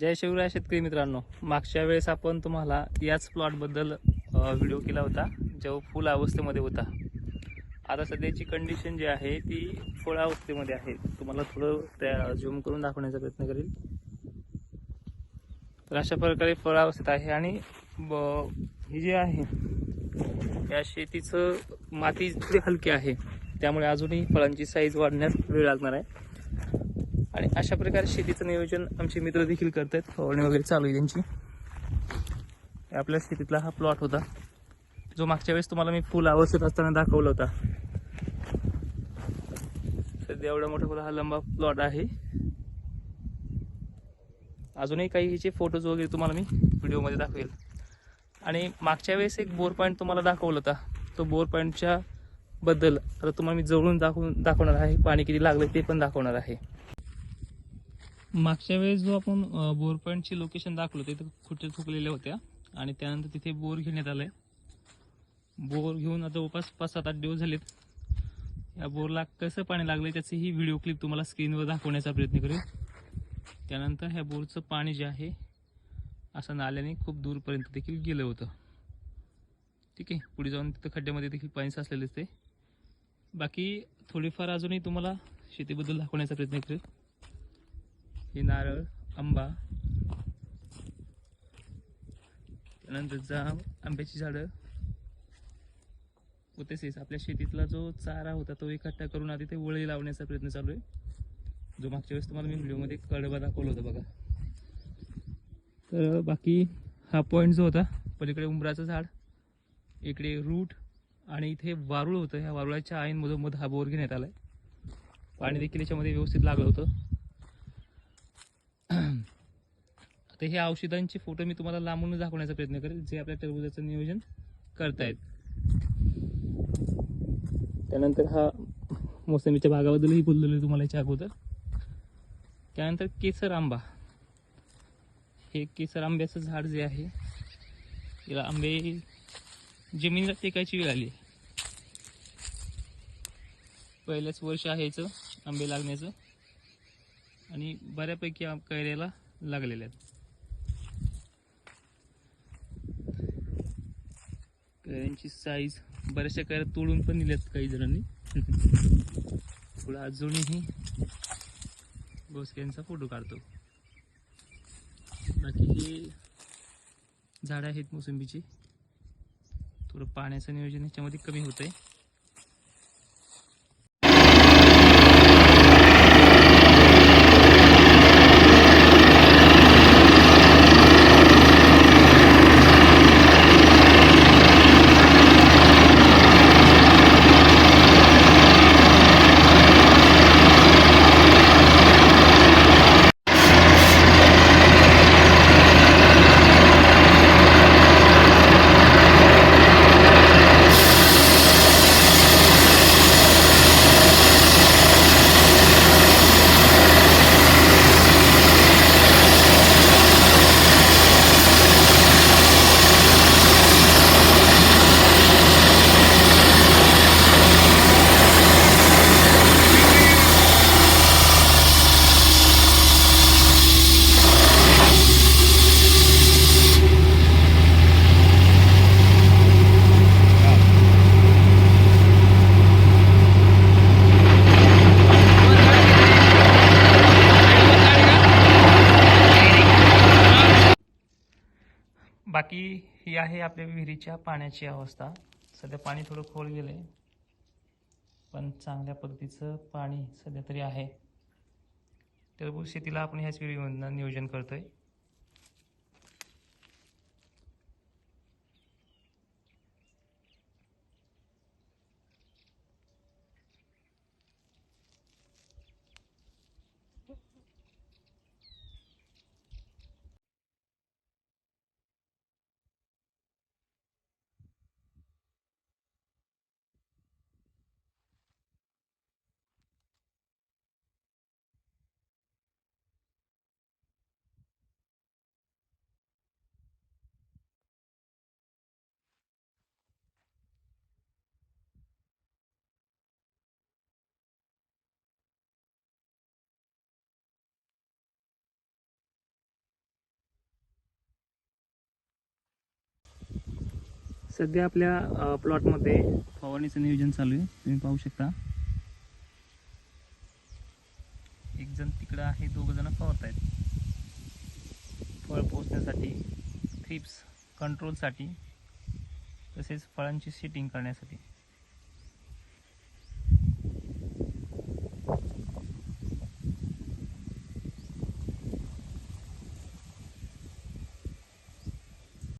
जय शिवराय शेतकरी मित्रांनो. मागच्या वेळेस आपण तुम्हाला याच प्लॉटबद्दल व्हिडिओ केला होता जेव्हा फुल अवस्थेमध्ये होता. आता सध्याची कंडिशन जी आहे ती फळ अवस्थेमध्ये आहे. तुम्हाला थोडं त्या झूम करून दाखवण्याचा प्रयत्न करेल. तर अशा प्रकारे फळ अवस्थेत आहे आणि ब- ही जी आहे या शेतीचं माती थोडी हलकी आहे त्यामुळे अजूनही फळांची साईज वाढण्यास वेळ लागणार आहे. आणि अशा प्रकारे शेतीचं नियोजन आमचे मित्र देखील करत आहेत फवारणी वगैरे चालू आहे त्यांची. आपल्या शेतीतला हा प्लॉट होता. जो मागच्या वेळेस तुम्हाला मी फुल आवश्यक असताना दाखवला होता. सध्या एवढा मोठा फुला हा लंबा प्लॉट आहे. अजूनही काही ह्याचे फोटोज वगैरे तुम्हाला मी व्हिडिओमध्ये दाखवेल. आणि मागच्या वेळेस एक बोर पॉईंट तुम्हाला दाखवला होता. तो बोर पॉईंटच्या बद्दल आता तुम्हाला मी जवळून दाखवून दाखवणार आहे. पाणी किती लागलं ते पण दाखवणार आहे. मागच्या वेळेस जो आपण बोर पॉईंटची लोकेशन दाखवलं तिथे खुटे थुकलेल्या होत्या. आणि त्यानंतर तिथे बोर घेण्यात आलाय. बोर घेऊन आता जवळपास पाच सात आठ दिवस झालेत. या बोरला कसं पाणी लागलंय त्याची ही व्हिडिओ क्लिप तुम्हाला स्क्रीनवर दाखवण्याचा प्रयत्न करेल त्यानंतर ह्या बोरचं पाणी जे आहे असं नाल्याने खूप दूरपर्यंत देखील गेलं होतं. ठीक आहे पुढे जाऊन तिथं खड्ड्यामध्ये देखील पाणी साचलेलं असते बाकी थोडीफार अजूनही तुम्हाला शेतीबद्दल दाखवण्याचा प्रयत्न करेल हे नारळ आंबा त्यानंतर जाम आंब्याची झाडं. व तसेच आपल्या शेतीतला जो चारा होता तो इकट्ठा करून आधी ते वळी लावण्याचा प्रयत्न चालू आहे. जो मागच्या वेळेस तुम्हाला मी व्हिडिओमध्ये कडबा दाखवला होता बघा. तर बाकी हा पॉईंट जो होता पलीकडे उंबराचं झाड इकडे रूट आणि इथे वारुळ होतं. ह्या वारुळाच्या आईनमधून मध हा बोर घेण्यात आला आहे पाणी देखील याच्यामध्ये व्यवस्थित लागलं होतं. तर हे औषधांचे फोटो मी तुम्हाला लांबून दाखवण्याचा प्रयत्न करेल जे आपल्या टरबुजाचं नियोजन करतायत. त्यानंतर हा मोसंबीच्या भागाबद्दलही बोललेलो आहे तुम्हाला याच्या अगोदर. त्यानंतर केसर आंबा. हे केसर आंब्याचं झाड जे आहे याला आंबे जमिनीला टेकायची वेळ आली. पहिल्याच वर्ष आहे याचं आंबे लागण्याचं. आणि बऱ्यापैकी कैऱ्याला लागलेल्या आहेत. यांची साईज बऱ्याचशा काय तोडून पण दिल्यात काही जणांनी. थोडं अजूनही घोसक्यांचा फोटो काढतो. बाकी हे झाडं आहेत मोसंबीची. थोडं पाण्याचं नियोजन ह्याच्यामध्ये कमी होत आहे बाकी ही आहे आपल्या विहिरीच्या पाण्याची अवस्था. सध्या पाणी थोडं खोल गेलं आहे पण चांगल्या पद्धतीचं पाणी सध्या तरी आहे. टरबूज शेतीला आपण ह्याच वेळी नियोजन करतो आहे सध्या आपल्या प्लॉटमध्ये फवारणीचं नियोजन चालू आहे. तुम्ही पाहू शकता. एक जण तिकडं आहे दोघं जण फवारत आहेत फळ पोचण्यासाठी थ्रिप्स कंट्रोलसाठी तसेच फळांची सेटिंग करण्यासाठी.